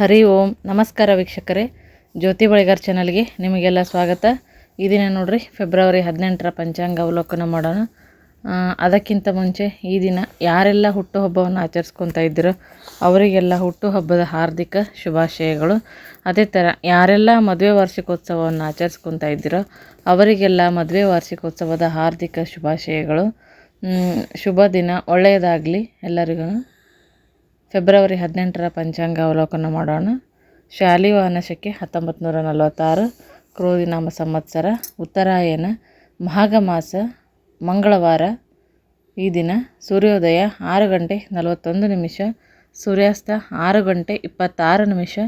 ಹರಿ ಓಂ. ನಮಸ್ಕಾರ ವೀಕ್ಷಕರೇ. ಜ್ಯೋತಿ ಬಳಿಗಾರ್ ಚಾನಲ್ಗೆ ನಿಮಗೆಲ್ಲ ಸ್ವಾಗತ. ಈ ದಿನ ನೋಡ್ರಿ, ಫೆಬ್ರವರಿ ಹದಿನೆಂಟರ ಪಂಚಾಂಗ ಅವಲೋಕನ ಮಾಡೋಣ. ಅದಕ್ಕಿಂತ ಮುಂಚೆ ಈ ದಿನ ಯಾರೆಲ್ಲ ಹುಟ್ಟುಹಬ್ಬವನ್ನು ಆಚರಿಸ್ಕೊತಾ ಇದ್ದೀರೋ ಅವರಿಗೆಲ್ಲ ಹುಟ್ಟುಹಬ್ಬದ ಹಾರ್ದಿಕ ಶುಭಾಶಯಗಳು. ಅದೇ ಥರ ಯಾರೆಲ್ಲ ಮದುವೆ ವಾರ್ಷಿಕೋತ್ಸವವನ್ನು ಆಚರಿಸ್ಕೊತಾ ಇದ್ದೀರೋ ಅವರಿಗೆಲ್ಲ ಮದುವೆ ವಾರ್ಷಿಕೋತ್ಸವದ ಹಾರ್ದಿಕ ಶುಭಾಶಯಗಳು. ಶುಭ ದಿನ ಒಳ್ಳೆಯದಾಗಲಿ ಎಲ್ಲರಿಗೂ. ಫೆಬ್ರವರಿ ಹದಿನೆಂಟರ ಪಂಚಾಂಗ ಅವಲೋಕನ ಮಾಡೋಣ. ಶಾಲಿವಾಹನ ಶಕೆ ಹತ್ತೊಂಬತ್ತು ನೂರ ನಲವತ್ತಾರು ಕ್ರೋಧಿನಾಮ ಸಂವತ್ಸರ, ಉತ್ತರಾಯಣ ಮಾಘ ಮಾಸ ಮಂಗಳವಾರ, ಈ ದಿನ ಸೂರ್ಯೋದಯ ಆರು ಗಂಟೆ ನಲವತ್ತೊಂದು ನಿಮಿಷ, ಸೂರ್ಯಾಸ್ತ ಆರು ಗಂಟೆ ಇಪ್ಪತ್ತಾರು ನಿಮಿಷ,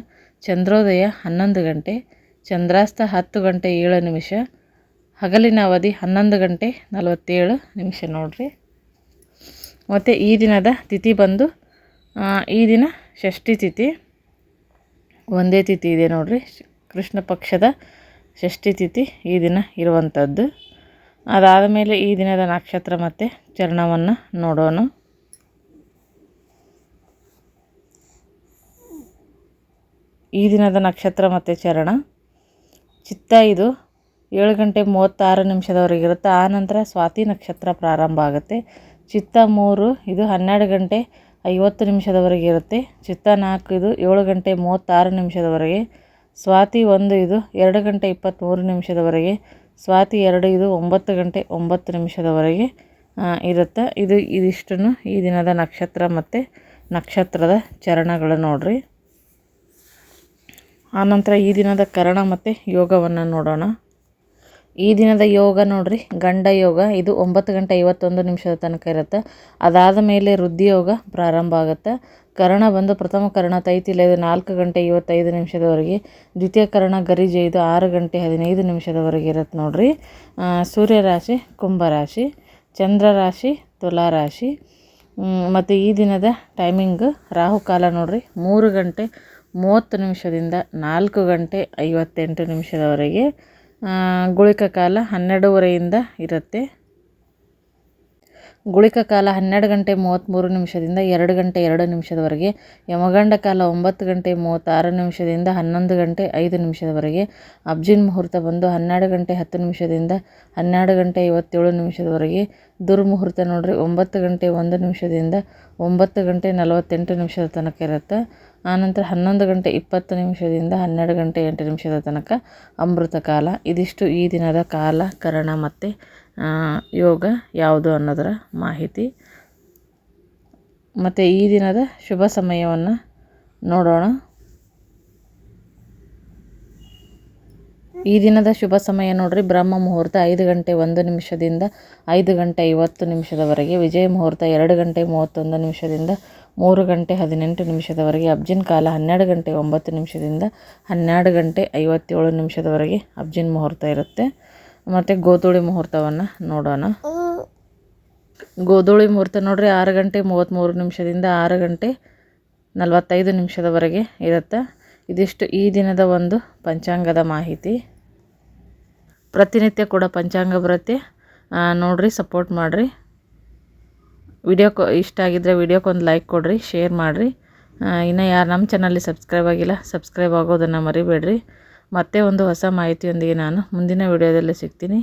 ಚಂದ್ರೋದಯ ಹನ್ನೊಂದು ಗಂಟೆ, ಚಂದ್ರಾಸ್ತ ಹತ್ತು ಗಂಟೆ ಏಳು ನಿಮಿಷ, ಹಗಲಿನ ಅವಧಿ ಹನ್ನೊಂದು ಗಂಟೆ ನಲವತ್ತೇಳು ನಿಮಿಷ ನೋಡಿರಿ. ಮತ್ತು ಈ ದಿನದ ತಿಥಿ ಬಂದು ಈ ದಿನ ಷಷ್ಠಿ ತಿಥಿ. ಒಂದೇ ತಿಥಿ ಇದೆ ನೋಡಿರಿ. ಕೃಷ್ಣ ಪಕ್ಷದ ಷಷ್ಠಿ ತಿಥಿ ಈ ದಿನ ಇರುವಂಥದ್ದು ಅದಾದ ಮೇಲೆ ಈ ದಿನದ ನಕ್ಷತ್ರ ಮತ್ತು ಚರಣವನ್ನು ನೋಡೋಣ. ಈ ದಿನದ ನಕ್ಷತ್ರ ಮತ್ತು ಚರಣ. ಚಿತ್ತ ಇದು ಏಳು ಗಂಟೆ ಮೂವತ್ತಾರು ನಿಮಿಷದವರೆಗೆ ಇರುತ್ತೆ. ಆ ನಂತರ ಸ್ವಾತಿ ನಕ್ಷತ್ರ ಪ್ರಾರಂಭ ಆಗುತ್ತೆ. ಚಿತ್ತ ಮೂರು, ಇದು ಹನ್ನೆರಡು ಗಂಟೆ ಐವತ್ತು ನಿಮಿಷದವರೆಗೆ ಇರುತ್ತೆ. ಚಿತ್ತ ನಾಲ್ಕು ಇದು ಏಳು ಗಂಟೆ ಮೂವತ್ತಾರು ನಿಮಿಷದವರೆಗೆ. ಸ್ವಾತಿ ಒಂದು ಇದು ಎರಡು ಗಂಟೆ ಇಪ್ಪತ್ತ್ಮೂರು ನಿಮಿಷದವರೆಗೆ. ಸ್ವಾತಿ ಎರಡು ಇದು ಒಂಬತ್ತು ಗಂಟೆ ಒಂಬತ್ತು ನಿಮಿಷದವರೆಗೆ ಇರುತ್ತೆ. ಇದು ಇದಿಷ್ಟನ್ನು ಈ ದಿನದ ನಕ್ಷತ್ರ ಮತ್ತು ನಕ್ಷತ್ರದ ಚರಣಗಳು ನೋಡ್ರಿ. ಆನಂತರ ಈ ದಿನದ ಕರಣ ಮತ್ತು ಯೋಗವನ್ನು ನೋಡೋಣ. ಈ ದಿನದ ಯೋಗ ನೋಡ್ರಿ, ಗಂಡ ಯೋಗ, ಇದು ಒಂಬತ್ತು ಗಂಟೆ ಐವತ್ತೊಂದು ನಿಮಿಷದ ತನಕ ಇರುತ್ತೆ. ಅದಾದ ಮೇಲೆ ವೃದ್ಧಿ ಯೋಗ ಪ್ರಾರಂಭ ಆಗುತ್ತೆ. ಕರ್ಣ ಬಂದು ಪ್ರಥಮ ಕರ್ಣ ತೈತಿಲ ಇದು ನಾಲ್ಕು ಗಂಟೆ ಐವತ್ತೈದು ನಿಮಿಷದವರೆಗೆ. ದ್ವಿತೀಯ ಕರ್ಣ ಗರಿಜೆ, ಇದು ಆರು ಗಂಟೆ ಹದಿನೈದು ನಿಮಿಷದವರೆಗೆ ಇರುತ್ತೆ ನೋಡ್ರಿ. ಸೂರ್ಯರಾಶಿ ಸೂರ್ಯ ರಾಶಿ, ಕುಂಭ ರಾಶಿ, ಚಂದ್ರ ರಾಶಿ, ತುಲಾ ರಾಶಿ. ಮತ್ತು ಈ ದಿನದ ಟೈಮಿಂಗ್ ರಾಹುಕಾಲ ನೋಡ್ರಿ, ಮೂರು ಗಂಟೆ ಮೂವತ್ತು ನಿಮಿಷದಿಂದ ನಾಲ್ಕು ಗಂಟೆ ಐವತ್ತೆಂಟು ನಿಮಿಷದವರೆಗೆ. ಗುಳಿಕ ಕಾಲ ಹನ್ನೆರಡೂವರೆಯಿಂದ ಇರುತ್ತೆ. ಗುಳಿಕ ಕಾಲ ಹನ್ನೆರಡು ಗಂಟೆ ಮೂವತ್ತ್ಮೂರು ನಿಮಿಷದಿಂದ ಎರಡು ಗಂಟೆ ಎರಡು ನಿಮಿಷದವರೆಗೆ, ಯಮಗಂಡ ಕಾಲ ಒಂಬತ್ತು ಗಂಟೆ ಮೂವತ್ತಾರು ನಿಮಿಷದಿಂದ ಹನ್ನೊಂದು ಗಂಟೆ ಐದು ನಿಮಿಷದವರೆಗೆ, ಅಬ್ಜಿನ್ ಮುಹೂರ್ತ ಬಂದು ಹನ್ನೆರಡು ಗಂಟೆ ಹತ್ತು ನಿಮಿಷದಿಂದ ಹನ್ನೆರಡು ಗಂಟೆ ಐವತ್ತೇಳು ನಿಮಿಷದವರೆಗೆ, ದುರ್ಮುಹೂರ್ತ ನೋಡ್ರಿ ಒಂಬತ್ತು ಗಂಟೆ ಒಂದು ನಿಮಿಷದಿಂದ ಒಂಬತ್ತು ಗಂಟೆ ನಲವತ್ತೆಂಟು ನಿಮಿಷದ ತನಕ ಇರುತ್ತೆ. ಆನಂತರ ಹನ್ನೊಂದು ಗಂಟೆ ಇಪ್ಪತ್ತು ನಿಮಿಷದಿಂದ ಹನ್ನೆರಡು ಗಂಟೆ ಎಂಟು ನಿಮಿಷದ ತನಕ ಅಮೃತ ಕಾಲ. ಇದಿಷ್ಟು ಈ ದಿನದ ಕಾಲ, ಕರಣ ಮತ್ತು ಯೋಗ ಯಾವುದು ಅನ್ನೋದರ ಮಾಹಿತಿ. ಮತ್ತು ಈ ದಿನದ ಶುಭ ಸಮಯವನ್ನು ನೋಡೋಣ. ಈ ದಿನದ ಶುಭ ಸಮಯ ನೋಡ್ರಿ, ಬ್ರಹ್ಮ ಮುಹೂರ್ತ ಐದು ಗಂಟೆ ಒಂದು ನಿಮಿಷದಿಂದ ಐದು ಗಂಟೆ ಐವತ್ತು ನಿಮಿಷದವರೆಗೆ, ವಿಜಯ ಮುಹೂರ್ತ ಎರಡು ಗಂಟೆ ಮೂವತ್ತೊಂದು ನಿಮಿಷದಿಂದ ಮೂರು ಗಂಟೆ ಹದಿನೆಂಟು ನಿಮಿಷದವರೆಗೆ, ಅಬ್ಜಿನ್ ಕಾಲ ಹನ್ನೆರಡು ಗಂಟೆ ಒಂಬತ್ತು ನಿಮಿಷದಿಂದ ಹನ್ನೆರಡು ಗಂಟೆ ಐವತ್ತೇಳು ನಿಮಿಷದವರೆಗೆ ಅಬ್ಜಿನ್ ಮುಹೂರ್ತ ಇರುತ್ತೆ. ಮತ್ತು ಗೋಧೂಳಿ ಮುಹೂರ್ತವನ್ನು ನೋಡೋಣ. ಗೋಧೂಳಿ ಮುಹೂರ್ತ ನೋಡ್ರಿ ಆರು ಗಂಟೆ ಮೂವತ್ತ್ಮೂರು ನಿಮಿಷದಿಂದ ಆರು ಗಂಟೆ ನಲವತ್ತೈದು ನಿಮಿಷದವರೆಗೆ ಇರುತ್ತೆ. ಇದಿಷ್ಟು ಈ ದಿನದ ಒಂದು ಪಂಚಾಂಗದ ಮಾಹಿತಿ. ಪ್ರತಿನಿತ್ಯ ಕೂಡ ಪಂಚಾಂಗ ಬರುತ್ತೆ. ನೋಡಿರಿ ಸಪೋರ್ಟ್ ಮಾಡಿರಿ. ವಿಡಿಯೋ ಇಷ್ಟ ಆಗಿದ್ದರೆ ವಿಡಿಯೋಕ್ಕೊಂದು ಲೈಕ್ ಕೊಡ್ರಿ, ಶೇರ್ ಮಾಡಿರಿ. ಇನ್ನು ಯಾರು ನಮ್ಮ ಚಾನಲ್ಲಿ ಸಬ್ಸ್ಕ್ರೈಬ್ ಆಗಿಲ್ಲ ಸಬ್ಸ್ಕ್ರೈಬ್ ಆಗೋದನ್ನು ಮರಿಬೇಡ್ರಿ. ಮತ್ತೆ ಒಂದು ಹೊಸ ಮಾಹಿತಿಯೊಂದಿಗೆ ನಾನು ಮುಂದಿನ ವಿಡಿಯೋದಲ್ಲಿ ಸಿಗ್ತೀನಿ.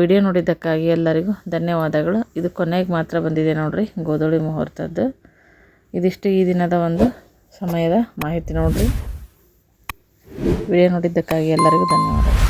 ವಿಡಿಯೋ ನೋಡಿದ್ದಕ್ಕಾಗಿ ಎಲ್ಲರಿಗೂ ಧನ್ಯವಾದಗಳು. ಇದು ಕೊನೆಗೆ ಮಾತ್ರ ಬಂದಿದೆ ನೋಡಿರಿ, ಗೋಧೂಳಿ ಮುಹೂರ್ತದ್ದು. ಇದಿಷ್ಟು ಈ ದಿನದ ಒಂದು ಸಮಯದ ಮಾಹಿತಿ ನೋಡಿರಿ. ವಿಡಿಯೋ ನೋಡಿದ್ದಕ್ಕಾಗಿ ಎಲ್ಲರಿಗೂ ಧನ್ಯವಾದಗಳು.